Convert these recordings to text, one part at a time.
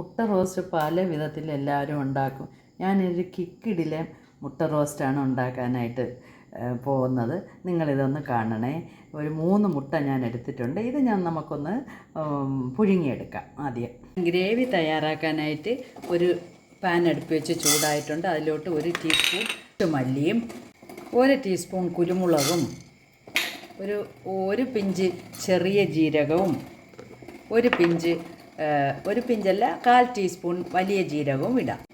മുട്ട റോസ്റ്റ് പല വിധത്തിൽ എല്ലാവരും ഉണ്ടാക്കും. ഞാനൊരു കിക്കിടിലെ മുട്ട റോസ്റ്റാണ് ഉണ്ടാക്കാനായിട്ട് പോകുന്നത്. നിങ്ങളിതൊന്ന് കാണണേ. ഒരു മൂന്ന് മുട്ട ഞാൻ എടുത്തിട്ടുണ്ട് ഇത് ഞാൻ നമുക്കൊന്ന് പുഴുങ്ങിയെടുക്കാം ആദ്യം. ഗ്രേവി തയ്യാറാക്കാനായിട്ട് ഒരു പാൻ അടുപ്പ് വെച്ച് ചൂടായിട്ടുണ്ട്. അതിലോട്ട് ഒരു ടീസ്പൂൺ മല്ലിയും ഒരു ടീസ്പൂൺ കുരുമുളകും ഒരു ഒരു പിഞ്ച് ചെറിയ ജീരകവും ഒരു പിഞ്ച് ഒരു പിഞ്ചല്ല കാൽ ടീസ്പൂൺ വലിയ ജീരകവും ഇടാം.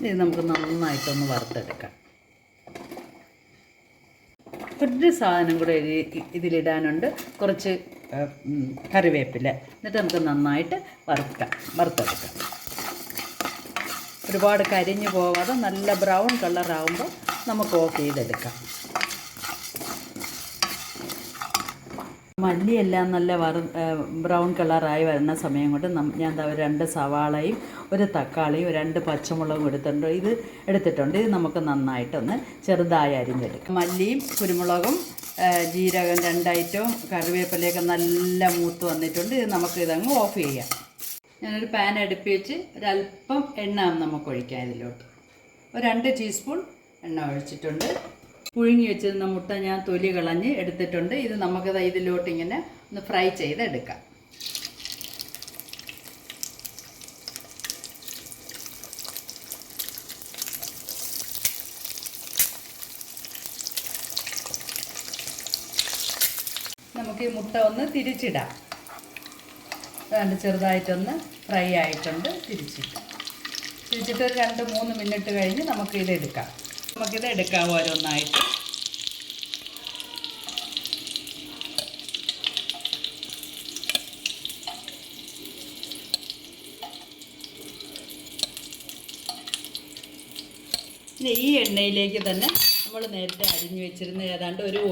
ഇത് നമുക്ക് നന്നായിട്ടൊന്ന് വറുത്തെടുക്കാം. ഒരു സാധനം കൂടെ ഇതി- ഇതിലിടാനുണ്ട്. കുറച്ച് കറിവേപ്പില. എന്നിട്ട് നമുക്ക് നന്നായിട്ട് വറുക്കാം വറുത്തെടുക്കാം. ഒരുപാട് കരിഞ്ഞു പോവാതെ നല്ല ബ്രൗൺ കളറാകുമ്പോൾ നമുക്ക് ഓഫ് ചെയ്തെടുക്കാം. മല്ലിയെല്ലാം നല്ല വറു ബ്രൗൺ കളറായി വരുന്ന സമയം കൊണ്ട് ഞാൻ ഒരു രണ്ട് സവാളയും ഒരു തക്കാളിയും രണ്ട് പച്ചമുളകും എടുത്തിട്ടുണ്ട്. ഇത് എടുത്തിട്ടുണ്ട്. ഇത് നമുക്ക് നന്നായിട്ടൊന്ന് ചെറുതായി അരിഞ്ഞെടുക്കാം. മല്ലിയും കുരുമുളകും ജീരകം രണ്ടായിട്ടും കറിവേപ്പിലയൊക്കെ നല്ല മൂത്ത് വന്നിട്ടുണ്ട്. ഇത് നമുക്ക് ഇതങ്ങ് ഓഫ് ചെയ്യാം. ഞാനൊരു പാൻ അടുപ്പി വെച്ച് ഒരല്പം എണ്ണ നമുക്ക് ഒഴിക്കാം ഇതിലോട്ട്. ഒരു രണ്ട് ടീസ്പൂൺ എണ്ണ ഒഴിച്ചിട്ടുണ്ട്. പുഴുങ്ങി വെച്ചിരുന്ന മുട്ട ഞാൻ തൊലി കളഞ്ഞ് എടുത്തിട്ടുണ്ട്. ഇത് നമുക്ക് ഇതിലോട്ട് ഇങ്ങനെ ഒന്ന് ഫ്രൈ ചെയ്തെടുക്കാം. നമുക്ക് ഈ മുട്ട ഒന്ന് തിരിച്ചിടാം. അതുകൊണ്ട് ചെറുതായിട്ടൊന്ന് ഫ്രൈ ആയിട്ടുണ്ട്. തിരിച്ചിട്ട് തിരിച്ചിട്ട് ഒരു രണ്ട് മൂന്ന് മിനിറ്റ് കഴിഞ്ഞ് നമുക്ക് എടുക്കാം നമുക്കിത് എടുക്കാം ഓരോന്നായിട്ട്. പിന്നെ ഈ എണ്ണയിലേക്ക് തന്നെ നമ്മൾ നേരത്തെ അരിഞ്ഞു വെച്ചിരുന്ന ഏതാണ്ട് ഒരു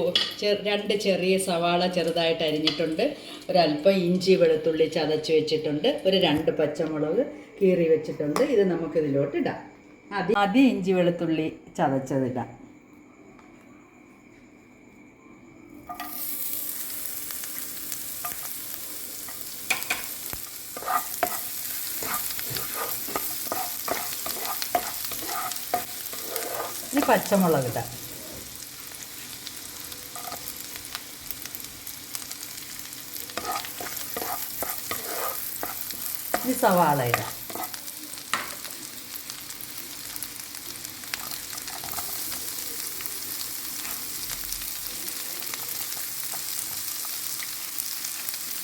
രണ്ട് ചെറിയ സവാള ചെറുതായിട്ട് അരിഞ്ഞിട്ടുണ്ട്. ഒരല്പം ഇഞ്ചി വെളുത്തുള്ളി ചതച്ച് വെച്ചിട്ടുണ്ട്. ഒരു രണ്ട് പച്ചമുളക് കീറി വെച്ചിട്ടുണ്ട്. ഇത് നമുക്കിതിലോട്ട് ഇടാം. ആദ്യം അതി ഇഞ്ചി വെളുത്തുള്ളി ചതച്ചതിടാം. ഇനി പച്ചമുളക് ഇടാം. ഇനി സവാള ഇടാം.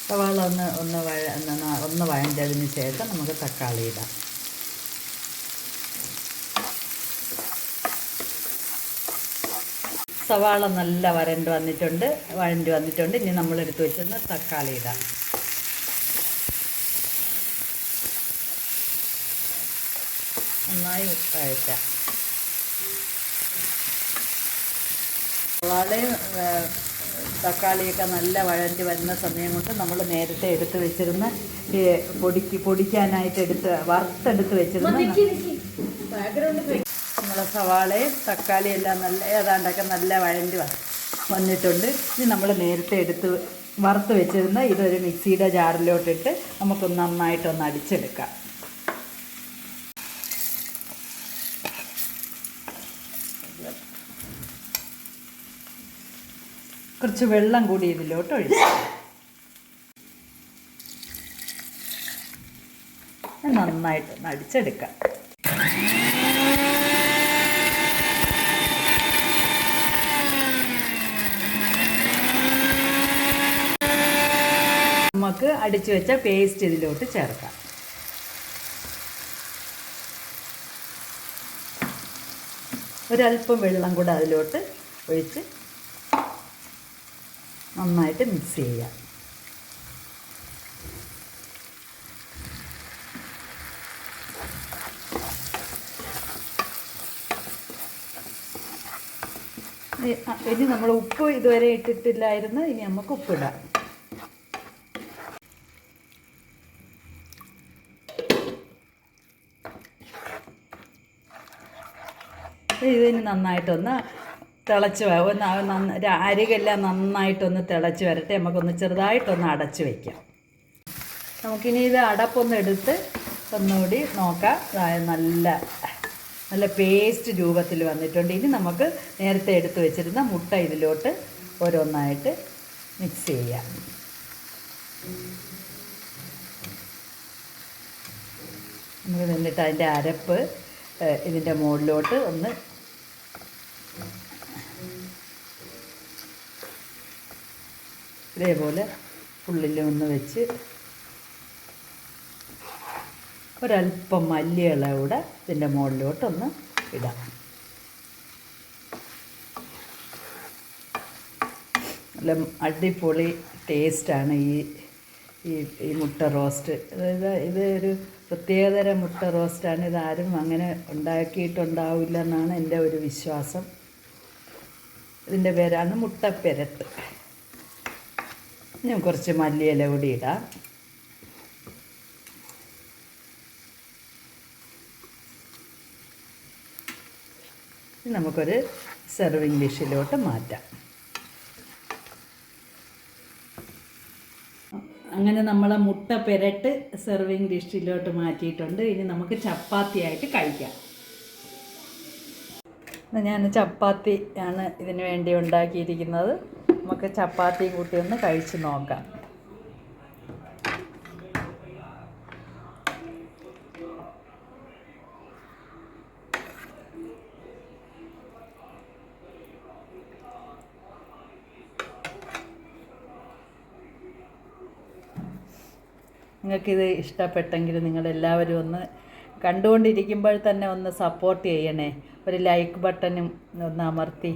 സവാള ഒന്ന് ഒന്ന് വഴ ഒന്ന് വഴഞ്ഞതിന് ശേഷം നമുക്ക് തക്കാളി ഇടാം. സവാള നല്ല വരണ്ട് വന്നിട്ടുണ്ട്. വഴണ്ട് വന്നിട്ടുണ്ട്. ഇനി നമ്മൾ എടുത്തു വെച്ചിരുന്ന തക്കാളി ഇടാം. നന്നായി വഴറ്റാം സവാളയും തക്കാളിയൊക്കെ നല്ല വഴണ്ടി വരുന്ന സമയം കൊണ്ട് നമ്മൾ നേരത്തെ എടുത്ത് വെച്ചിരുന്ന ഈ പൊടിക്ക് പൊടിക്കാനായിട്ട് എടുത്ത് വറുത്തെടുത്ത് വെച്ചിരുന്ന നമ്മളെ സവാളയും തക്കാളിയും എല്ലാം നല്ല ഏതാണ്ടൊക്കെ നല്ല വഴണ്ടി വന്നിട്ടുണ്ട്. ഇനി നമ്മൾ നേരത്തെ എടുത്ത് വറുത്ത് വെച്ചിരുന്ന ഇതൊരു മിക്സിയുടെ ജാറിലോട്ടിട്ട് നമുക്ക് നന്നായിട്ടൊന്ന് അടിച്ചെടുക്കാം. കുറച്ച് വെള്ളം കൂടി ഇതിലോട്ട് ഒഴിക്കാം നന്നായിട്ട് നടിച്ചെടുക്കാം. നമുക്ക് അടിച്ചു വെച്ച പേസ്റ്റ് ഇതിലോട്ട് ചേർക്കാം. ഒരല്പം വെള്ളം കൂടെ അതിലോട്ട് ഒഴിച്ച് നന്നായിട്ട് മിക്സ് ചെയ്യാം ഇ- ആ, ഇനി നമ്മൾ ഉപ്പ് ഇതുവരെ ഇട്ടിട്ടില്ലായിരുന്നു ഇനി നമുക്ക് ഉപ്പിടാം. ഇതിന് നന്നായിട്ടൊന്ന് തിളച്ച് ഒന്ന് അരികെല്ലാം നന്നായിട്ടൊന്ന് തിളച്ച് വരട്ടെ. നമുക്കൊന്ന് ചെറുതായിട്ടൊന്ന് അടച്ച് വയ്ക്കാം നമുക്കിനി ഇത് അടപ്പൊന്ന് എടുത്ത് ഒന്നുകൂടി നോക്കാം. നല്ല നല്ല പേസ്റ്റ് രൂപത്തിൽ വന്നിട്ടുണ്ട്. ഇനി നമുക്ക് നേരത്തെ എടുത്ത് വെച്ചിരുന്ന മുട്ട ഇതിലോട്ട് ഓരോന്നായിട്ട് മിക്സ് ചെയ്യാം. നമുക്ക് നിന്നിട്ട് അതിന്റെ അരപ്പ് ഇതിന്റെ മുകളിലോട്ട് ഒന്ന് ഇതേപോലെ ഉള്ളിൽ ഒന്ന് വെച്ച് ഒരല്പം മല്ലിയില കൂടെ ഇതിന്റെ മുകളിലോട്ടൊന്ന് ഇടാം. നല്ല അടിപൊളി ടേസ്റ്റാണ് ഈ ഈ ഈ മുട്ട റോസ്റ്റ്. അതായത് ഇത് ഒരു പ്രത്യേകതരം മുട്ട റോസ്റ്റാണ്. ഇതാരും അങ്ങനെ ഉണ്ടാക്കിയിട്ടുണ്ടാവില്ല എന്നാണ് എന്റെ ഒരു വിശ്വാസം. ഇതിന്റെ പേരാണ് മുട്ടപ്പെരട്ട് ഞാൻ കുറച്ച് മല്ലിയില കൂടി ഇടാം. ഇനി നമുക്കൊരു സെർവിങ് ഡിഷിലോട്ട് മാറ്റാം. അങ്ങനെ നമ്മൾ മുട്ട പെരട്ട് സെർവിങ് ഡിഷിലോട്ട് മാറ്റിയിട്ടുണ്ട്. ഇനി നമുക്ക് ചപ്പാത്തിയായിട്ട് കഴിക്കാം. ഞാൻ ചപ്പാത്തി ആണ് ഇതിന് വേണ്ടി ഉണ്ടാക്കിയിരിക്കുന്നത്. നമുക്ക് ചപ്പാത്തിയും കൂട്ടി ഒന്ന് കഴിച്ച് നോക്കാം. നിങ്ങൾക്കിത് ഇഷ്ടപ്പെട്ടെങ്കിൽ നിങ്ങളെല്ലാവരും ഒന്ന് കണ്ടുകൊണ്ടിരിക്കുമ്പോൾ തന്നെ ഒന്ന് സപ്പോർട്ട് ചെയ്യണേ. ഒരു ലൈക്ക് ബട്ടനും ഒന്ന് അമർത്തി.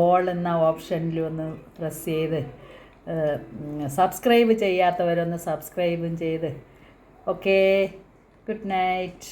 ഓൾ എന്ന ഓപ്ഷനിൽ ഒന്ന് പ്രസ് ചെയ്ത് സബ്സ്ക്രൈബ് ചെയ്യാത്തവരൊന്ന് സബ്സ്ക്രൈബും ചെയ്ത്. Okay good night